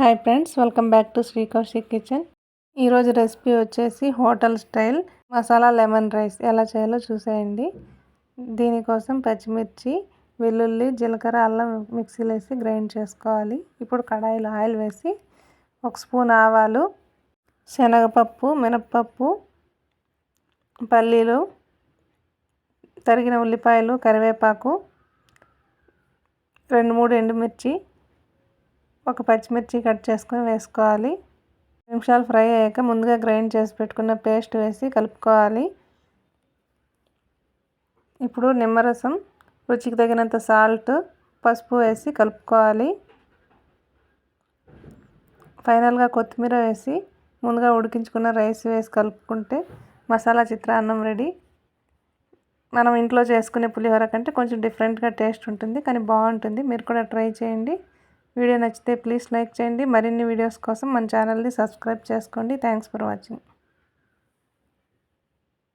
Hi friends welcome back to Sri Koushik kitchen ఈరోజు recipe వచ్చేసి hotel style masala lemon rice. ఎలా చేయాలో చూసేయండి. దీనికోసం పచ్చిమిర్చి వెల్లుల్లి జీలకర్ర అల్లం మిక్సీలో వేసి గ్రైండ్ చేసుకోవాలి. ఇప్పుడు కడాయిలో ఆయిల్ వేసి ఒక స్పూన్ ఆవాలు శనగపప్పు మినప్పప్పు పల్లీలు తరిగిన ఉల్లిపాయలు కరివేపాకు రెండు మూడు ఎండుమిర్చి ఒక పచ్చిమిర్చి కట్ చేసుకొని వేసుకోవాలి. నిమిషాలు ఫ్రై అయ్యాక ముందుగా గ్రైండ్ చేసి పెట్టుకున్న పేస్ట్ వేసి కలుపుకోవాలి. ఇప్పుడు నిమ్మరసం రుచికి తగినంత సాల్ట్ పసుపు వేసి కలుపుకోవాలి. ఫైనల్గా కొత్తిమీర వేసి ముందుగా ఉడికించుకున్న రైస్ వేసి కలుపుకుంటే మసాలా చిత్రాన్నం రెడీ. మనం ఇంట్లో చేసుకునే పులిహోర కంటే కొంచెం డిఫరెంట్గా టేస్ట్ ఉంటుంది కానీ బాగుంటుంది. మీరు కూడా ట్రై చేయండి. వీడియో నచ్చితే ప్లీజ్ లైక్ చేయండి. మరిన్ని వీడియోస్ కోసం మన ఛానల్ని సబ్స్క్రైబ్ చేసుకోండి. Thanks for watching